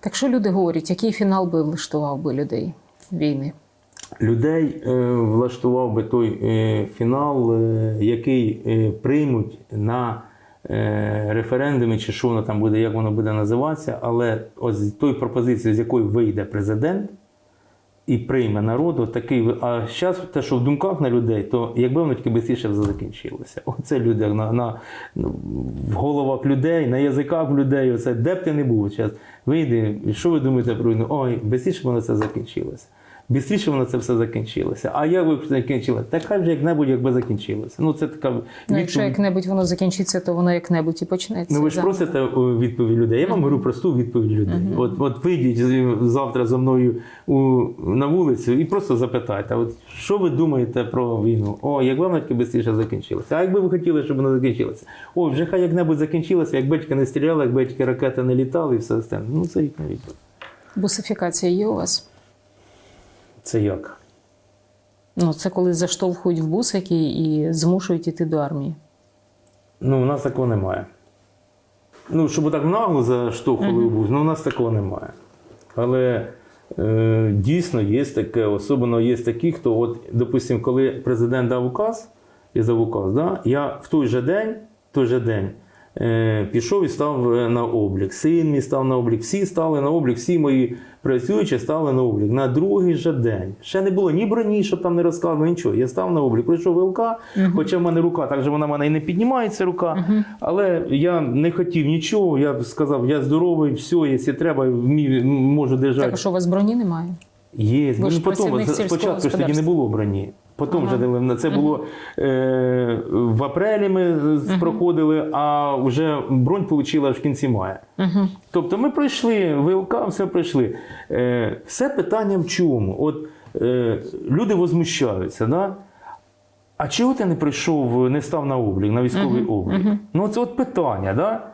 Так що люди говорять, який фінал би влаштував би людей війни? Людей е, влаштував би той е, фінал, е, який приймуть на референдумі, чи що воно там буде, як воно буде називатися, але ось той пропозиції, з якої вийде президент і прийме народу, такий а зараз те, що в думках на людей, то якби воно тільки бистріше все закінчилося. Оце люди на, на, ну, в головах людей, на язиках людей, оце де б ти не був зараз. Вийди, що ви думаєте про війну? Ой, бистріше воно це закінчилося. Бістріше воно це все закінчилося. А як ви закінчили? Та хай вже як-небудь якби закінчилося. Ну, це така Ну, якщо відповідь. як-небудь воно закінчиться, то воно як-небудь і почнеться. Ну, ви ж просите відповідь людей. Я вам говорю просту відповідь людей. От, от вийдіть завтра за мною у, на вулицю і просто запитайте, от, що ви думаєте про війну? О, якби вона тільки швидше закінчилася. А якби ви хотіли, щоб вона закінчилася? О, вже хай як-небудь закінчилося, якби тільки не стріляли, якби тільки ракети не літали і все остальне. Ну, це їхня відповідь. Бусифікація є у вас? Це як? Ну, це коли заштовхують в бусики і змушують іти до армії. Ну, у нас такого немає. Ну, щоб так нагло заштовхували в бус, ну у нас такого немає. Але е, дійсно є таке, особливо є такі, хто, от, допустимо, коли президент дав указ, я дав указ, да, я в той же день, в той же день пішов і став е, на облік. Син мій став на облік, всі стали на облік, всі мої працюючі стали на облік. На другий же день. Ще не було ні броні, щоб там не розказували, нічого. Я став на облік, прийшов ВЛК, хоча в мене рука, так же вона в мене і не піднімається рука. Але я не хотів нічого. Я сказав, я здоровий, все, якщо треба, можу держати. Так, що у вас броні немає? Є, ну, потім, спочатку ж тоді не було броні. Потім вже на це було е, в апрелі ми проходили, а вже бронь отримала в кінці мая. Тобто ми пройшли, ВЛК, все пройшли. Е, все питання в чому? От е, люди возмущаються, да? а чого ти не прийшов, не став на облік, на військовий облік? Ну, це от питання, да?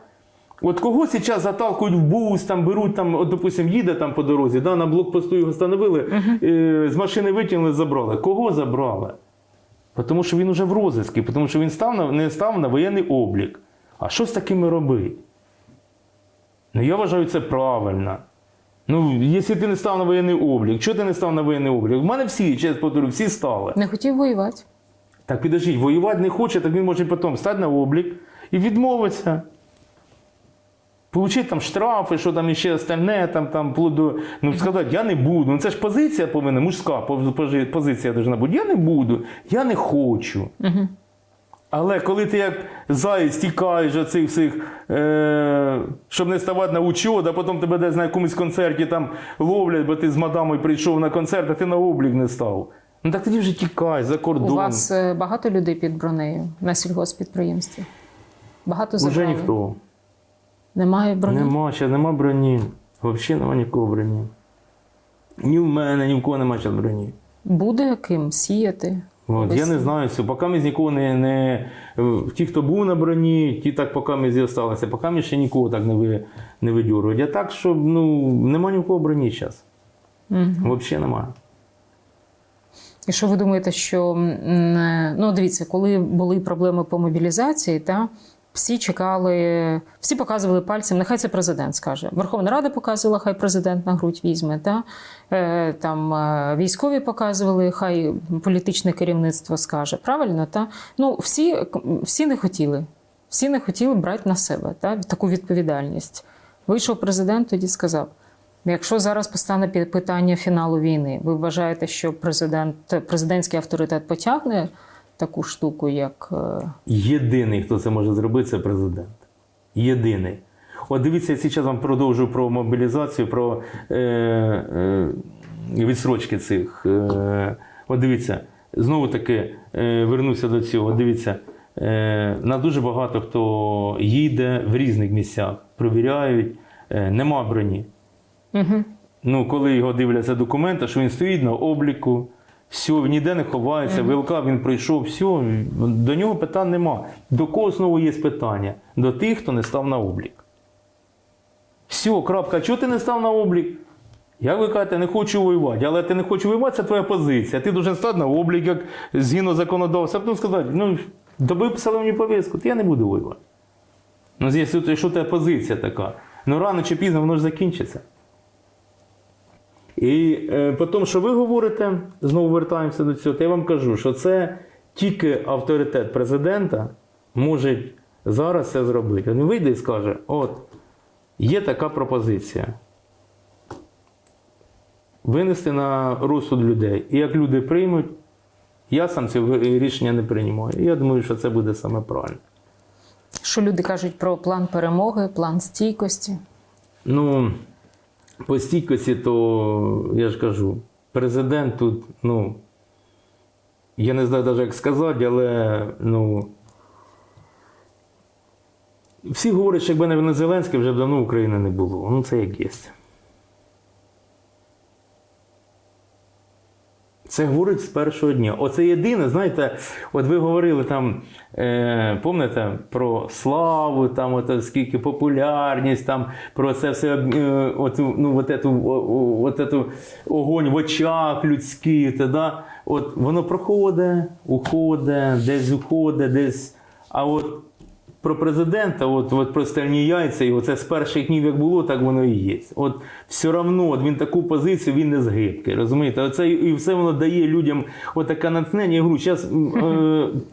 От кого зараз заталкують в бус, там беруть, там, от, допустим, їде там по дорозі, да, на блокпосту його встановили, е, з машини витягнули, забрали. Кого забрали? Тому що він уже в розвитку, тому що він став на, не став на воєнний облік. А що з такими робити? Ну, я вважаю, це правильно. Ну, якщо ти не став на воєнний облік, чого ти не став на воєнний облік? У мене всі, чесно повторю, всі стали. Не хотів воювати. Так підождіть, воювати не хоче, так він може потім стати на облік і відмовитися. Получити там штрафи, що там іще остальне, там, там, вплоть до, ну, сказати, я не буду. Ну це ж позиція повинна, мужська пози- пози- позиція повинна бути. Я не буду, я не хочу. Угу. Але коли ти як заєць тікаєш від цих всіх, е, щоб не ставати на учет, а потім тебе десь на якомусь концерті там ловлять, бо ти з мадамою прийшов на концерт, а ти на облік не став. Ну так тоді вже тікай за кордон. У вас е, багато людей під бронею на сільгоспідприємстві? Багато Уже забрали? ніхто. Немає броні? Нема, ще нема броні. Взагалі нема нікого броні. Ні в мене, ні в кого нема зараз броні. Буде ким сіяти? От, я не знаю, все. поки ми з нікого не, не. Ті, хто був на броні, ті так поки ми з'їсталися, поки ми ще нікого так не, ви, не видюрують. А так, що ну, нема ні в кого броні зараз. Мгм. Взагалі немає. І що ви думаєте, що ну дивіться, коли були проблеми по мобілізації, та всі чекали, всі показували пальцем, нехай це президент скаже. Верховна Рада показувала, хай президент на грудь візьме. Та? Е, Там е, військові показували, хай політичне керівництво скаже. Правильно? Та? Ну, всі, всі не хотіли. Всі не хотіли брати на себе та? таку відповідальність. Вийшов президент, тоді сказав. Якщо зараз постане питання фіналу війни, ви вважаєте, що президент, президентський авторитет потягне таку штуку, як е, Єдиний, хто це може зробити, це президент. Єдиний. От дивіться, я зараз вам продовжую про мобілізацію, про е, е, відсрочки цих. Е, от дивіться, знову таки е, вернуся до цього. Дивіться, е, нас дуже багато хто їде в різних місцях, провіряють, е, нема броні. угу. Ну, коли його дивляться документи, що він стоїть на обліку, все, він ніде не ховається, ВЛК він прийшов, все, до нього питань нема. До кого знову є питання? До тих, хто не став на облік. Все, крапка, чого ти не став на облік? Як ви кажете, не хочу воювати, але ти не хочеш воювати, це твоя позиція. Ти дуже стати на облік, як згідно законодавства, потім сказати, ну, то ви писали мені повістку, то я не буду воювати. Ну, якщо, якщо у тебе позиція така, ну рано чи пізно воно ж закінчиться. І е, по тому, що ви говорите, знову вертаємося до цього, то я вам кажу, що це тільки авторитет президента може зараз це зробити. Він вийде і скаже: от, є така пропозиція. Винести на розсуд людей. І як люди приймуть, я сам це рішення не приймаю. Я думаю, що це буде саме правильно. Що люди кажуть про план перемоги, план стійкості? Ну, по стійкості, то я ж кажу, президент тут, ну, я не знаю навіть як сказати, але ну. Всі говорять, що якби не Зеленський, вже давно України не було. Ну, це як є. Це говорить з першого дня. Оце єдине, знаєте, от ви говорили там, е, пам'ятаєте, про славу, там от, скільки популярність, там про це все, е, от, ну, от, ету, от ету огонь в очах людських, та, да? от воно проходить, уходить, десь уходить, десь. А от про президента, от, от про стальні яйця, і оце з перших днів як було, так воно і є. От все одно от він таку позицію, він не згибкий. Розумієте? Оце і все воно дає людям отаке натхнення. Я говорю, зараз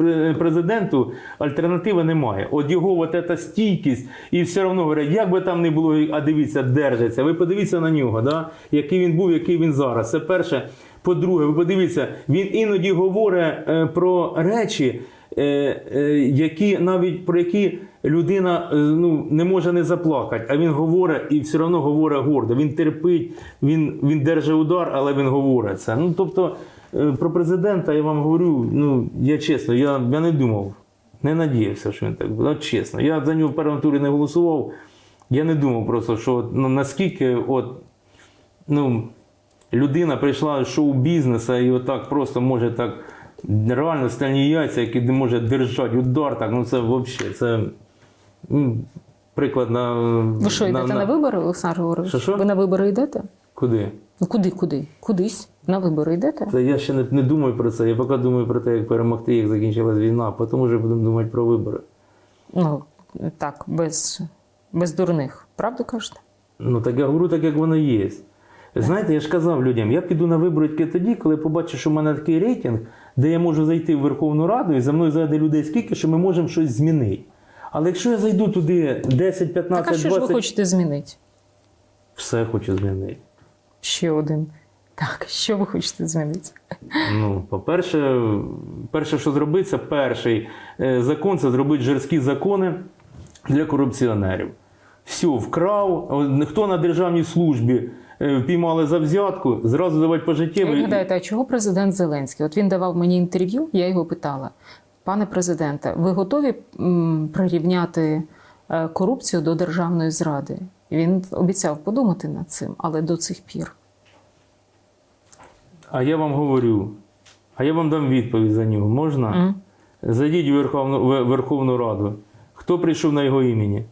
е, президенту альтернативи немає. От його от ета стійкість, і все одно говорять, як би там не було, а дивіться, держиться. Ви подивіться на нього, да? який він був, який він зараз. Це перше. По-друге, ви подивіться, він іноді говорить е, про речі, які навіть про які людина е, ну, не може не заплакати, а він говорить і все одно говорить гордо. Він терпить, він, він держить удар, але він говорить це. Ну, тобто, е, про президента я вам говорю, ну, я чесно, я, я не думав, не надіявся, що він так буде. Чесно. Я за нього в першому турі не голосував. Я не думав просто, що ну, наскільки от, ну, людина прийшла з шоу-бізнесу і отак просто може так реально стальні яйця, які не може держати удар, так, ну це взагалі, це приклад на. Ви що, йдете на, вибори, Олександр Григорович? Що-що? Ви на вибори йдете? Куди? Ну куди, куди? Кудись? На вибори йдете? Це я ще не, не думаю про це. Я поки думаю про те, як перемогти, як закінчилась війна, а потім вже будемо думати про вибори. Ну, так, без, без дурних. Правду кажете? Ну так я говорю так, як воно є. Знаєте, я ж казав людям, я піду на вибори тільки тоді, коли побачу, що в мене такий рейтинг, де я можу зайти в Верховну Раду і за мною зайде людей скільки, що ми можемо щось змінити. Але якщо я зайду туди 10, 15, Так, а що ж ви хочете змінити? все хочу змінити. Ще один. Так, що ви хочете змінити? Ну, по-перше, перше, що зробити, це перший е, закон це зробити жорсткі закони для корупціонерів. Все, вкрав, От хто на державній службі впіймали за взятку, зразу давати Як пожиттєвий. гадаєте, а чого президент Зеленський? От він давав мені інтерв'ю, я його питала: пане президенте, ви готові прирівняти е, корупцію до державної зради? Він обіцяв подумати над цим, але до цих пір. А я вам говорю, а я вам дам відповідь за нього. Можна? М? Зайдіть у Верховну, Верховну Раду. Хто прийшов на його імені?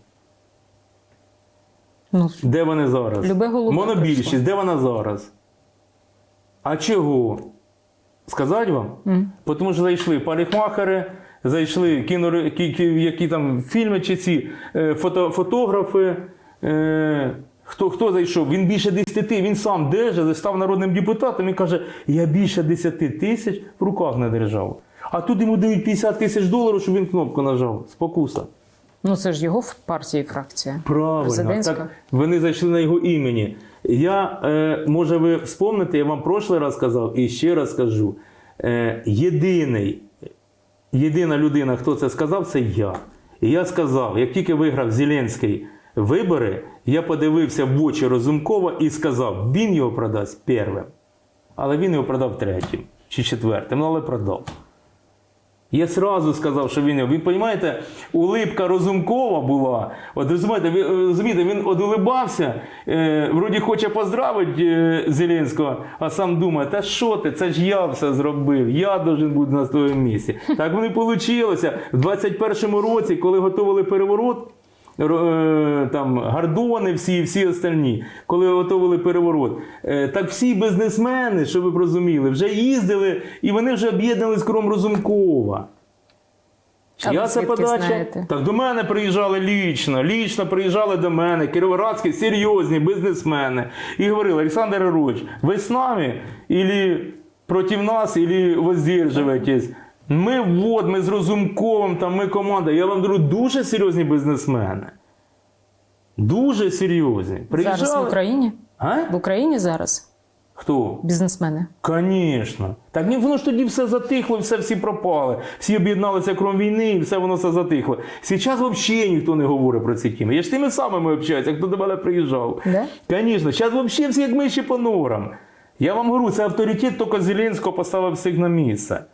Ну, Де вони зараз? Любе голубе Монобільшість, прийшло. де вона зараз? А чого? Сказати вам? м. Тому що зайшли парикмахери, зайшли кіно, кі- кі- які там фільми чи ці е, фото, фотографи. Е, хто, хто зайшов? Він більше 10, він сам держав, став народним депутатом і каже, я більше 10 тисяч в руках не держав. А тут йому дають 50 тисяч доларів, щоб він кнопку нажав. Спокуса. Ну це ж його в партії фракція. Правильно, так вони зайшли на його імені. Я, е, може, ви вспомните, я вам прошлий раз сказав і ще раз скажу. Е, єдиний, єдина людина, хто це сказав, це я. І я сказав, як тільки виграв Зеленський вибори, я подивився в очі Розумкова і сказав, він його продасть первим. Але він його продав третім чи четвертим, ну, але продав. Я сразу сказав, що він. Ви розумієте, улипка Розумкова була. От розумієте, ви розумієте, він от улибався, е, вроді хоче поздравити е, Зеленського, а сам думає, та що ти, це ж я все зробив, я должен бути на своєму місці. Так воно і вийшло. В 21-му році, коли готували переворот, ро- там Гордони, всі, всі остальні, коли готували переворот, е, так всі бізнесмени, щоб ви б розуміли, вже їздили і вони вже об'єднали з кром Розумкова. Я це подача. знаєте? Так до мене приїжджали лічно, лічно приїжджали до мене, кіровоградські серйозні бізнесмени. І говорили, Олександр Григорович, ви з нами, или проти нас, или воздержуєтесь. Ми вот, ми з Розумковим, там ми команда. Я вам говорю, дуже серйозні бізнесмени. Дуже серйозні. Приїжджали. Зараз в Україні? А? В Україні зараз Хто? бізнесмени. Звісно. Так ні, воно ж тоді все затихло, все всі пропали. Всі об'єдналися крім війни, і все воно все затихло. Зараз взагалі ніхто не говорить про ці теми. Я ж тими самими общаюся, хто до мене приїжджав. Да? Зараз взагалі всі як миші по норам. Я вам говорю, це авторитет тільки Зеленського поставив всіх на місце.